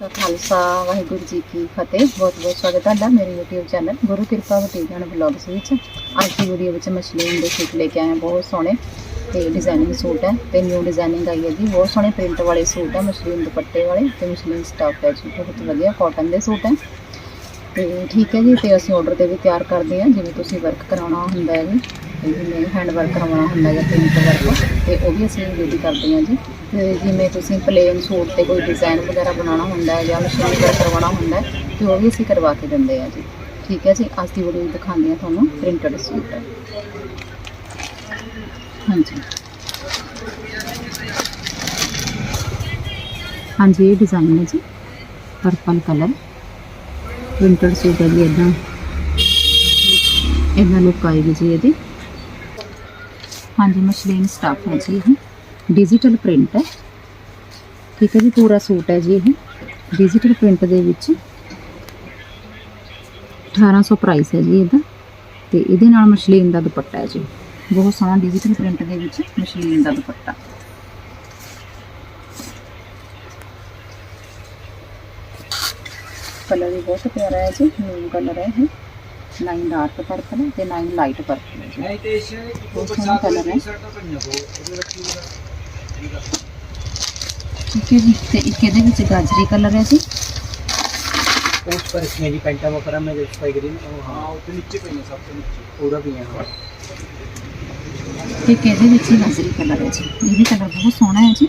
ਕਾ ਖਾਲਸਾ, ਵਾਹਿਗੁਰੂ ਜੀ ਕੀ ਫਤਿਹ। ਬਹੁਤ ਬਹੁਤ ਸਵਾਗਤ ਹੈ ਤੁਹਾਡਾ ਮੇਰੇ YouTube ਚੈਨਲ ਗੁਰੂ ਕਿਰਪਾ ਬਟੀਕ ਐਂਡ ਵਲੌਗਸ ਵਿੱਚ। ਅੱਜ ਦੀ ਵੀਡੀਓ ਵਿੱਚ ਮਸ਼ਲੀਨ ਦੇ ਸੂਟ ਲੈ ਕੇ ਆਏ ਬਹੁਤ ਸੋਹਣੇ ਤੇ ਡਿਜ਼ਾਈਨਿੰਗ ਸੂਟ ਹੈ ਤੇ ਨਿਊ ਡਿਜ਼ਾਈਨਿੰਗ ਆਈ ਹੈ ਜੀ। ਬਹੁਤ ਸੋਹਣੇ ਪ੍ਰਿੰਟ ਵਾਲੇ ਸੂਟ ਹੈ ਮਸ਼ਲੀਨ ਦੁਪੱਟੇ ਵਾਲੇ ਤੇ ਮਸ਼ਲੀਨ ਸਟਾਫ ਹੈ ਜੀ। ਬਹੁਤ ਵਧੀਆ ਕਾਟਨ ਦੇ ਸੂਟ ਹੈ। ਤੇ ਠੀਕ ਹੈ ਜੀ, ਤੇ ਅਸੀਂ ਆਰਡਰ ਤੇ ਵੀ ਤਿਆਰ ਕਰਦੇ ਹਾਂ, ਜਿਵੇਂ ਤੁਸੀਂ ਵਰਕ ਕਰਾਉਣਾ ਹੁੰਦਾ ਹੈ ਜੀ। ਜਿਵੇਂ ਹੈਂਡ ਵਰਕ ਕਰਵਾਉਣਾ ਹੁੰਦਾ ਜਾਂ ਪ੍ਰਿੰਟ ਵਰਕ ਤੇ ਉਹ ਵੀ ਅਸੀਂ ਰੈਡੀ ਕਰਦੇ ਹਾਂ ਜੀ। ਤੇ ਜਿਵੇਂ ਤੁਸੀਂ ਪਲੇਨ ਸੂਟ ਤੇ ਕੋਈ ਡਿਜ਼ਾਈਨ ਵਗੈਰਾ ਬਣਾਉਣਾ ਹੁੰਦਾ ਹੈ ਜਾਂ ਮਸ਼ੀਨ ਵਰਕ ਕਰਵਾਉਣਾ ਹੁੰਦਾ ਹੈ, ਤੇ ਉਹ ਵੀ ਅਸੀਂ ਕਰਵਾ ਕੇ ਦਿੰਦੇ ਹਾਂ ਜੀ। ਠੀਕ ਹੈ ਜੀ, ਅੱਜ ਦੀ ਵੀਡੀਓ ਦਿਖਾਉਂਦੇ ਹਾਂ ਤੁਹਾਨੂੰ ਪ੍ਰਿੰਟਡ ਸੂਟ ਹਾਂਜੀ। ਹਾਂਜੀ, ਇਹ ਡਿਜ਼ਾਈਨ ਹੈ ਜੀ ਪਰਪਲ ਕਲਰ ਪ੍ਰਿੰਟਡ ਸੂਟ ਹੈ ਜੀ ਇਦਾਂ ਇਦਾਂ ਲੁੱਕ ਆਏਗੀ ਜੀ ਇਹਦੀ। ਹਾਂਜੀ ਮਸ਼ਲੀਨ ਸਟਾਫ ਹੈ ਜੀ ਇਹ। ਡਿਜੀਟਲ ਪ੍ਰਿੰਟ ਹੈ। ਠੀਕ ਹੈ ਜੀ, ਪੂਰਾ ਸੂਟ ਹੈ ਜੀ ਇਹ। ਡਿਜੀਟਲ ਪ੍ਰਿੰਟ ਦੇ ਵਿੱਚ 1800 ਪ੍ਰਾਈਸ ਹੈ ਜੀ ਇਹਦਾ। ਤੇ ਇਹਦੇ ਨਾਲ ਮਸ਼ਲੀਨ ਦਾ ਦੁਪੱਟਾ ਹੈ ਜੀ। ਬਹੁਤ ਸੋਹਣਾ ਡਿਜੀਟਲ ਪ੍ਰਿੰਟ ਦੇ ਵਿੱਚ ਮਸ਼ਲੀਨ ਦਾ ਦੁਪੱਟਾ। ਕਲਰ ਵੀ ਬਹੁਤ ਪਿਆਰਾ ਹੈ ਜੀ। ਮੈਰੂਨ ਕਲਰ ਹੈ ਇਹ। ਨਾਈਨ ਡਾਰਕ ਪਰਪਲ ਤੇ ਨਾਈਨ ਲਾਈਟ ਪਰਪਲ ਹੈ ਜੀ ਬਹੁਤ ਸੋਹਣਾ ਕਲਰ ਹੈ ਠੀਕ ਹੈ ਜੀ ਤੇ ਇੱਕ ਇਹਦੇ ਵਿੱਚ ਗਾਜਰੀ ਕਲਰ ਹੈ ਜੀ उस पर इसमें जी पेंटा वगैरह में जो स्पाई ग्रीन हाँ उसके नीचे पे ना सबसे नीचे पूरा भी है हाँ ਤੇ ਇੱਕ ਇਹਦੇ ਵਿੱਚ ਹੀ ਗਾਜਰੀ ਕਲਰ ਹੈ ਜੀ ਇਹ ਵੀ ਕਲਰ ਬਹੁਤ ਸੋਹਣਾ ਹੈ ਜੀ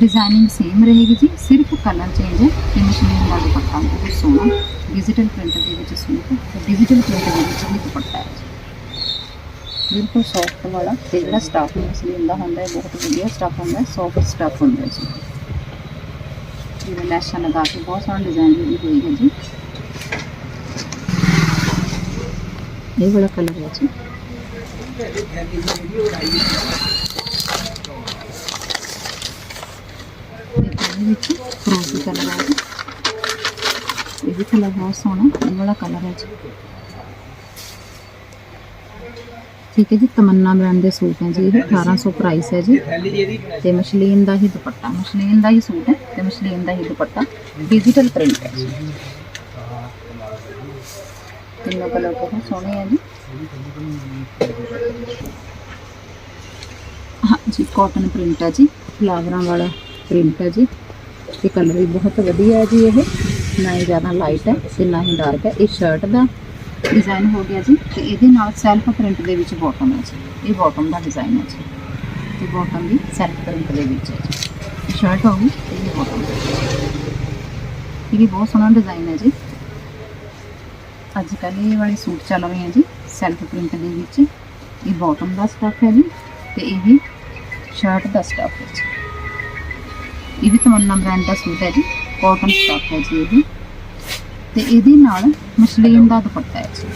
ਡਿਜ਼ਾਈਨਿੰਗ ਸੇਮ ਰਹੇਗੀ ਜੀ ਸਿਰਫ ਕਲਰ ਚੇਂਜ ਹੈ ਤੇ ਮਸ਼ੀਨ ਦਾ ਦੁਪੱਟਾ ਬਹੁਤ ਸੋਹਣਾ ਡਿਜੀਟਲ ਪ੍ਰਿੰਟ ਦੇ ਵਿੱਚ ਸੂਟ ਹੈ ਤੇ ਡਿਜੀਟਲ ਪ੍ਰਿੰਟ ਦੇ ਵਿੱਚ ਵੀ ਦੁਪੱਟਾ ਹੈ ਜੀ ਬਿਲਕੁਲ ਸੌਫਟ ਵਾਲਾ ਤੇ ਜਿਹੜਾ ਸਟਾਫ ਮਸ਼ੀਨ ਦਾ ਹੁੰਦਾ ਹੈ ਬਹੁਤ ਵਧੀਆ ਸਟਾਫ ਹੁੰਦਾ ਹੈ ਸੌਫਟ ਸਟਾਫ ਹੁੰਦਾ ਹੈ ਜੀ ਜਿਵੇਂ ਲੈਸ਼ਾਂ ਲਗਾ ਕੇ ਬਹੁਤ ਸੋਹਣਾ ਡਿਜ਼ਾਈਨ ਵੀ ਹੋਈ ਹੈ ਜੀ ਇਹ ਵਾਲਾ ਕਲਰ ਹੈ ਜੀ ਵਿੱਚ ਫਰੋਜ਼ੀ ਕਲਰ ਆ। ਜੀ ਇਹ ਵੀ ਕਲਰ ਬਹੁਤ ਸੋਹਣਾ, ਇਹ ਵਾਲਾ ਕਲਰ ਹੈ ਜੀ। ਠੀਕ ਹੈ ਜੀ, ਤਮੰਨਾ ਬ੍ਰਾਂਡ ਦੇ ਸੂਟ ਹੈ ਜੀ ਇਹ 1800 ਪ੍ਰਾਈਸ ਹੈ ਜੀ। ਤੇ ਮਸ਼ਲੀਨ ਦਾ ਹੀ ਦੁਪੱਟਾ, ਮਸ਼ਲੀਨ ਦਾ ਹੀ ਸੂਟ ਹੈ ਤੇ ਮਸ਼ਲੀਨ ਦਾ ਹੀ ਦੁਪੱਟਾ ਡਿਜੀਟਲ ਪ੍ਰਿੰਟ ਹੈ ਜੀ। ਤਿੰਨੋਂ ਕਲਰ ਬਹੁਤ ਸੋਹਣੇ ਹੈ ਜੀ। ਹਾਂ ਜੀ ਕਾਟਨ ਪ੍ਰਿੰਟ ਹੈ ਜੀ, ਫਲਾਵਰਾਂ ਵਾਲਾ ਪ੍ਰਿੰਟ ਹੈ ਜੀ। ਤੇ ਕਲਰ ਵੀ ਬਹੁਤ ਵਧੀਆ ਹੈ ਜੀ ਇਹ ਨਾ ਹੀ ਜ਼ਿਆਦਾ ਲਾਈਟ ਹੈ ਤੇ ਨਾ ਹੀ ਡਾਰਕ ਹੈ ਇਹ ਸ਼ਰਟ ਦਾ ਡਿਜ਼ਾਈਨ ਹੋ ਗਿਆ ਜੀ ਤੇ ਇਹਦੇ ਨਾਲ ਸੈਲਫ ਪ੍ਰਿੰਟ ਦੇ ਵਿੱਚ ਬਾਟਮ ਹੈ ਜੀ ਇਹ ਬਾਟਮ ਦਾ ਡਿਜ਼ਾਈਨ ਹੈ ਜੀ ਤੇ ਬਾਟਮ ਵੀ ਸੈਲਫ ਪ੍ਰਿੰਟ ਦੇ ਵਿੱਚ ਹੈ ਜੀ ਸ਼ਰਟ ਹੋਊਗੀ ਤੇ ਇਹ ਬਾਟਮ ਇਹ ਵੀ ਬਹੁਤ ਸੋਹਣਾ ਡਿਜ਼ਾਈਨ ਹੈ ਜੀ ਅੱਜ ਕੱਲ੍ਹ ਇਹ ਵਾਲੇ ਸੂਟ ਚੱਲ ਰਹੇ ਹੈ ਜੀ ਸੈਲਫ ਪ੍ਰਿੰਟ ਦੇ ਵਿੱਚ ਇਹ ਬਾਟਮ ਦਾ ਸਟੱਫ ਹੈ ਜੀ ਤੇ ਇਹ ਸ਼ਰਟ ਦਾ ਸਟੱਫ ਹੈ ਜੀ ਇਹ ਵੀ ਤਮੰਨਾ ਬ੍ਰਾਂਡ ਦਾ ਸੂਟ ਹੈ ਜੀ ਕਾਟਨ ਸਟਾਫ ਹੈ ਜੀ ਇਹ ਵੀ ਤੇ ਇਹਦੇ ਨਾਲ ਮਸਲੀਨ ਦਾ ਦੁਪੱਟਾ ਹੈ ਜੀ।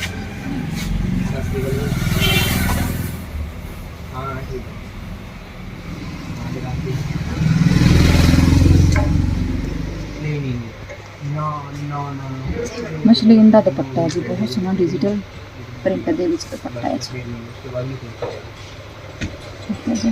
ਮਸ਼ਲੀਨ ਦਾ ਦੁਪੱਟਾ ਜੀ, ਬਹੁਤ ਸੋਹਣਾ ਡਿਜੀਟਲ ਪ੍ਰਿੰਟ ਦੇ ਵਿੱਚ ਦੁਪੱਟਾ ਹੈ ਜੀ। ਠੀਕ ਹੈ ਜੀ।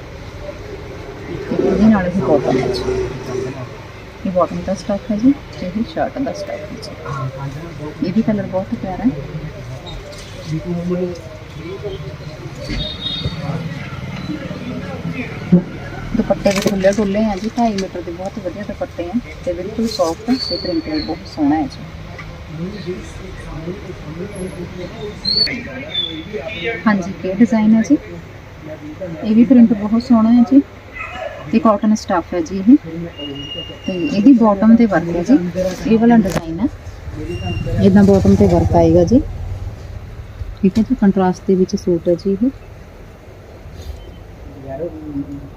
ਨਾਲ ਹੀ ਕਾਟਨ ਹੈ ਜੀ ਇਹ ਬਾਟਮ ਦਾ ਸਟੱਫ ਹੈ ਜੀ ਤੇ ਇਹ ਸ਼ਰਟ ਦਾ ਸਟੱਫ ਹੈ ਜੀ ਇਹ ਵੀ ਕਲਰ ਬਹੁਤ ਪਿਆਰਾ ਹੈ ਦੁਪੱਟੇ ਵੀ ਖੁੱਲੇ ਡੁੱਲੇ ਆ ਜੀ 2.5 ਮੀਟਰ ਦੇ ਬਹੁਤ ਵਧੀਆ ਦੁਪੱਟੇ ਆ ਤੇ ਬਿਲਕੁਲ ਸੌਫਟ ਤੇ ਪ੍ਰਿੰਟ ਵੀ ਬਹੁਤ ਸੋਹਣਾ ਹੈ ਜੀ ਹਾਂਜੀ ਇਹ ਡਿਜ਼ਾਈਨ ਹੈ ਜੀ ਇਹ ਵੀ ਪ੍ਰਿੰਟ ਬਹੁਤ ਸੋਹਣਾ ਹੈ ਜੀ ਤੇ ਕਾਟਨ ਸਟਫ ਹੈ ਜੀ ਇਹ। ਤੇ ਇਹਦੀ ਬਾਟਮ ਤੇ ਵਰਕ ਹੈ ਜੀ। ਇਹ ਵਾਲਾ ਡਿਜ਼ਾਈਨ ਹੈ। ਇਦਾਂ ਬਾਟਮ ਤੇ ਵਰਕ ਆਏਗਾ ਜੀ। ਠੀਕ ਹੈ ਜੀ ਕੰਟਰਾਸਟ ਦੇ ਵਿੱਚ ਸੂਟ ਹੈ ਜੀ ਇਹ। ਯਾਰ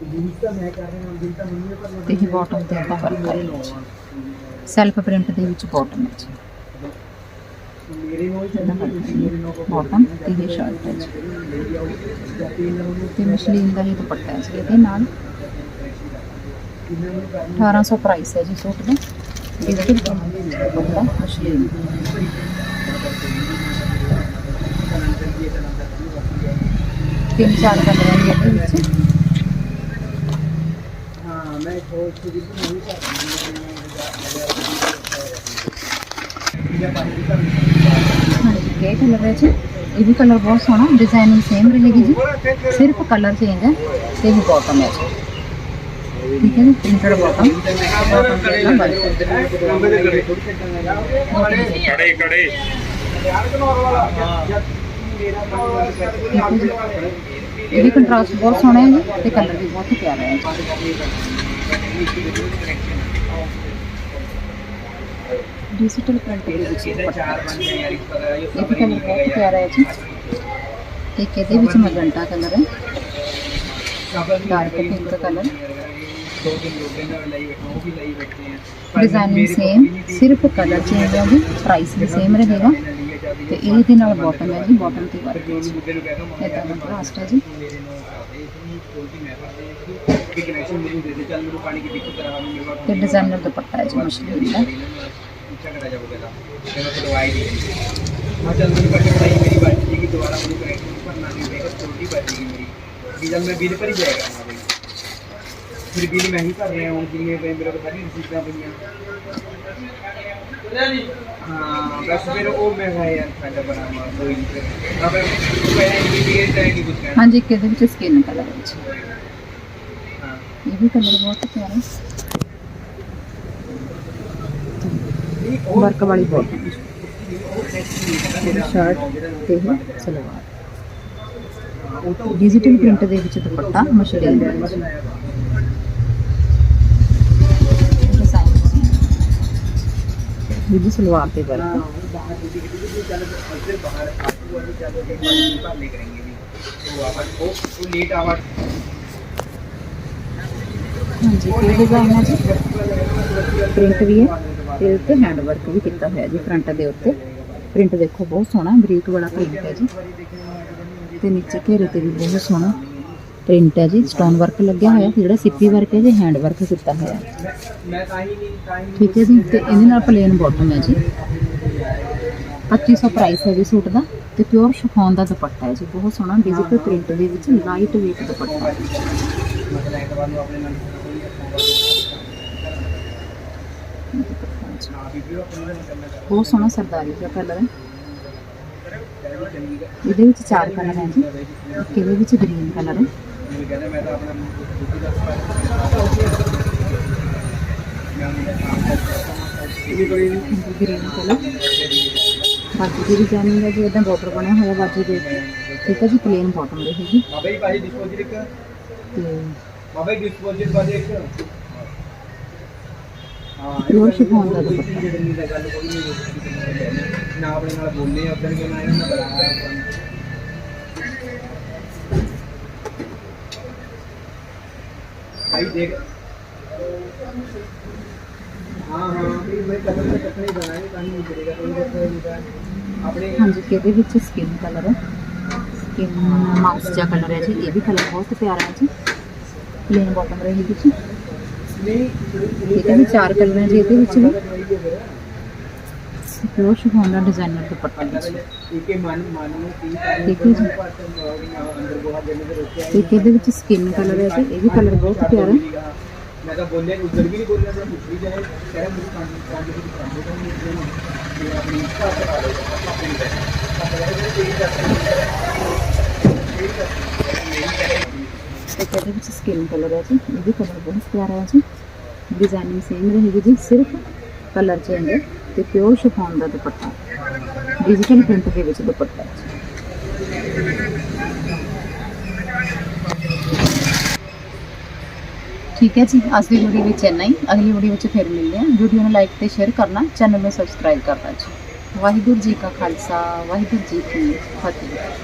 ਜੀਨਸ ਤਾਂ ਮੈਂ ਕਰ ਰਿਹਾ ਹਾਂ ਦਿਨ ਤਾਂ ਮੰਮੀ ਪਰ ਤੇ ਇਹ ਬਾਟਮ ਤੇ ਇਦਾਂ ਵਰਕ ਆਏਗਾ ਜੀ। ਸੈਲਫ ਪ੍ਰਿੰਟ ਦੇ ਵਿੱਚ ਬਾਟਮ ਹੈ ਜੀ। ਮੇਰੇ ਨੂੰ ਇਦਾਂ ਵਰਕ ਬਾਟਮ ਤੇ ਇਹ ਸ਼ਰਟ ਹੈ ਜੀ। ਤੇ ਮਸ਼ਲੀਨ ਦਾ ਹੀ ਦੁਪੱਟਾ ਹੈ ਜੀ ਇਹਦੇ ਨਾਲ। 1800 ਪ੍ਰਾਈਸ ਹੈ ਜੀ ਸੂਟ ਦਾ। ਬਿਲਕੁਲ ਦੁਪੱਟਾ ਮਸ਼ਲੀਨ ਤਿੰਨ ਚਾਰ ਕਲਰ ਹੈ ਇਹਦੇ ਵਿੱਚ। ਹਾਂ ਮੈਂ ਸੋਚ ਰਹੀ ਨਹੀਂ ਕਰ ਹਾਂਜੀ, ਇਹ ਕਲਰ ਹੈ ਜੀ। ਇਹ ਵੀ ਕਲਰ ਬਹੁਤ ਸੋਹਣਾ ਡਿਜ਼ਾਈਨਿੰਗ ਸੇਮ ਰਹੇਗੀ ਜੀ। ਸਿਰਫ ਕਲਰ ਚੇਂਜ ਹੈ ਤੇ ਇਹ ਬਾਟਮ ਹੈ ਹੈ ये भी कंट्रास्ट बहुत सोहना है। जी कलर भी बहुत ही प्यारा है डिजिटल कलर बहुत प्यारा है जी एक ये मजंटा कलर है डार्क पिंक कलर ਇਹ ਵੀ ਕਲਰ ਬਹੁਤ ਪਿਆਰਾ ਹੈ ਜੀ ਇੱਕ ਇਹਦੇ ਵਿੱਚ ਮਜੰਟਾ ਕਲਰ ਹੈ dark pink colour designing same ਸਿਰਫ ਕਲਰ ਚੇਂਜ ਹੈ ਜੀ ਪ੍ਰਾਈਸ ਵੀ ਸੇਮ ਰਹੇਗਾ ਤੇ ਇਹਦੇ ਨਾਲ ਬਾਟਮ ਹੈ ਜੀ ਬਾਟਮ ਤੇ ਵਰਕ ਹੈ ਜੀ ਇਦਾਂ ਦਾ ਕੰਟਰਾਸਟ ਹੈ ਜੀ ਤੇ ਡਿਜ਼ਾਈਨਰ ਦੁਪੱਟਾ ਹੈ ਜੀ ਮਸ਼ਲੀਨ ਦਾ जब मैं बिल पर ही जाएगा ਫਿਰ ਬਿੱਲ ਮੈਂ ਹੀ ਭਰ ਰਿਹਾ ਹੁਣ ਜਿੰਨੇ ਪਏ ਮੇਰੇ ਕੋਲ ਸਾਰੀਆਂ ਰਸੀਦਾਂ ਪਈਆਂ। ਹਾਂ ਬਸ ਫਿਰ ਉਹ ਮੈਂ ਹੈ ਯਾਰ ਸਾਡਾ ਬਣਾ ਮਾ ਕੋਈ ਨਹੀਂ ਫਿਰ ਅਬ ਮੈਂ ਇਹ ਨਹੀਂ ਕੁਝ ਕਰਨਾ ਹਾਂਜੀ ਇੱਕ ਇਹਦੇ ਵਿੱਚ ਸਕਿਨ ਕਲਰ ਵਿੱਚ ਹਾਂ। ਇਹ ਵੀ ਕਲਰ ਬਹੁਤ ਪਿਆਰਾ ਵਰਕ ਵਾਲੀ ਬੋਟਮ ਸ਼ਰਟ ਤੇ ਸਲਵਾਰ। ਡਿਜੀਟਲ ਪ੍ਰਿੰਟ ਦੇ ਵਿੱਚ ਦੁਪੱਟਾ ਮਸ਼ਲੀਨ ਦੇ ਵਿੱਚ ਜਿਹਦੀ ਸਲਵਾਰ ਤੇ ਵਰਕ ਹਾਂਜੀ ਇਹ ਡਿਜ਼ਾਈਨ ਹੈ ਜੀ? ਪ੍ਰਿੰਟ ਵੀ ਹੈ ਤੇ ਉੱਤੇ ਹੈਂਡ ਵਰਕ ਵੀ ਕੀਤਾ ਹੋਇਆ ਜੀ ਫਰੰਟ ਦੇ ਉੱਤੇ। ਪ੍ਰਿੰਟ ਦੇਖੋ ਬਹੁਤ ਸੋਹਣਾ ਬਰੀਕ ਵਾਲਾ ਪ੍ਰਿੰਟ ਹੈ ਜੀ। ਤੇ ਨੀਚੇ ਘੇਰੇ ਤੇ ਵੀ ਬਹੁਤ ਸੋਹਣਾ। ਪ੍ਰਿੰਟ ਹੈ ਜੀ ਸਟੋਨ ਵਰਕ ਲੱਗਿਆ ਹੋਇਆ, ਜਿਹੜਾ ਸਿੱਪੀ ਵਰਕ ਹੈ ਜੀ ਹੈਂਡ ਵਰਕ ਕੀਤਾ ਹੋਇਆ। ਠੀਕ ਹੈ ਜੀ, ਤੇ ਇਹਦੇ ਨਾਲ ਪਲੇਨ ਬਾਟਮ ਹੈ ਜੀ। 2500 ਪ੍ਰਾਈਸ ਹੈ ਜੀ ਸੂਟ ਦਾ, ਤੇ ਪਿਓਰ ਸ਼ਫੋਨ ਦਾ ਦੁਪੱਟਾ ਹੈ ਜੀ, ਬਹੁਤ ਸੋਹਣਾ ਡਿਜੀਟਲ ਪ੍ਰਿੰਟ ਦੇ ਵਿੱਚ ਲਾਈਟ ਵੇਟ ਦੁਪੱਟਾ। ਬਹੁਤ ਸੋਹਣਾ ਸਰਦਾਰੀ ਦਾ ਕਲਰ ਹੈ। ਇਹਦੇ ਵਿੱਚ ਚਾਰ ਕਲਰ ਹੈ ਜੀ ਇੱਕ ਇਹਦੇ ਵਿੱਚ? ਗ੍ਰੀਨ ਕਲਰ ਹੈ। ఇది గ్రీన్ కలర్ ਬਾਕੀ ਜਿਹੜੀ ਜਾਨੀ ਦਾ ਜਿਹੜਾ ਬਾਰਡਰ ਬਣਿਆ ਹੋਇਆ ਬਾਜੂ ਦੇ ਠੀਕ ਹੈ ਜੀ ਪਲੇਨ ਬਾਟਮ ਰਹੇਗੀ ਬਾਈ ਬਾਈ ਡਿਸਪੋਜ਼ਿਟ ਇੱਕ ਤੇ ਬਾਈ ਡਿਸਪੋਜ਼ਿਟ ਬਾਜੀ ਇੱਕ ਹਾਂ ਇਹ ਸ਼ਿਫੋਨ ਦਾ ਜਿਹੜੀ ਗੱਲ ਕੋਈ ਨਹੀਂ ਨਾ ਆਪਣੇ ਨਾਲ ਬੋਲੇ ਆਪਣੇ ਕੋਲ ਨਾ ਇਹਨਾਂ ਨਾਲ ਬੁਲਾਇਆ भाई देख। मैं में कपड़े पानी नहीं तो हाँ जी स्किन कलर है स्किन माउस कलर है ये भी कलर बहुत प्यारा है जी। प्लेन बॉटम रहेगी जी। ये चार कलर है जी ये भी ਨਹੀਂ ਇਹਦੇ ਵੀ ਚਾਰ ਕਲਰ ਹੈ ਜੀ ਇਹਦੇ ਵਿੱਚ ਵੀ ਪਿਓਰ ਸ਼ਿਫੋਨ ਦਾ ਡਿਜ਼ਾਈਨਰ ਦੁਪੱਟਾ ਹੈ ਜੀ ਇਕੇ ਮਨ ਮਨ ਨੂੰ ਕੀ ਠੀਕ ਹੈ ਜੀ। ਅੰਦਰ ਬਹੁਤ ਜਨੇ ਦੇ ਰੋਕਿਆ ਤੇ ਇੱਕ ਇਹਦੇ ਵਿੱਚ ਸਕਿਨ ਕਲਰ ਹੈ ਜੀ ਇਹ ਵੀ ਕਲਰ ਬਹੁਤ ਪਿਆਰਾ ਹੈ ਮੈਂ ਤਾਂ ਬੋਲਿਆ ਉਧਰ ਵੀ ਨਹੀਂ ਬੋਲਿਆ ਮੈਂ ਕੁਝ ਵੀ ਜਾਏ ਕਹਿ ਮੈਨੂੰ ਕੰਮ ਕੰਮ ਦੇ ਕੰਮ ਦੇ ਕੰਮ ਨਹੀਂ ਇਹ ਆਪਣੀ ਇੱਛਾ ਤੇ ਆ ਰਿਹਾ ਆਪਣੀ ਤਾਂ ਆਪਾਂ ਇਹ ਤੇਰੀ ਦਾ ਇੱਕ ਇਹਦੇ ਵਿੱਚ ਸਕਿਨ ਕਲਰ ਹੈ ਜੀ ਇਹ ਵੀ ਕਲਰ ਬਹੁਤ ਪਿਆਰਾ ਹੈ ਜੀ ਡਿਜ਼ਾਈਨਿੰਗ ਸੇਮ ਤੇ ਪਿਓਰ ਸ਼ਿਫੋਨ ਦਾ ਦੁਪੱਟਾ। ਡਿਜੀਟਲ ਪ੍ਰਿੰਟ ਦੇ ਵਿੱਚ ਦੁਪੱਟਾ। ਠੀਕ ਹੈ ਜੀ, ਅੱਜ ਦੀ ਵੀਡੀਓ ਵਿੱਚ ਇੰਨਾ ਹੀ। ਅਗਲੀ ਵੀਡੀਓ ਵਿੱਚ ਫਿਰ ਮਿਲਦੇ ਹਾਂ। ਵੀਡੀਓ ਨੂੰ ਲਾਈਕ ਤੇ ਸ਼ੇਅਰ ਕਰਨਾ ਚੈਨਲ ਨੂੰ ਸਬਸਕ੍ਰਾਈਬ ਕਰਨਾ ਜੀ। ਵਾਹਿਗੁਰੂ ਜੀ ਕਾ ਖਾਲਸਾ, ਵਾਹਿਗੁਰੂ ਜੀ ਕੀ ਫਤਿਹ।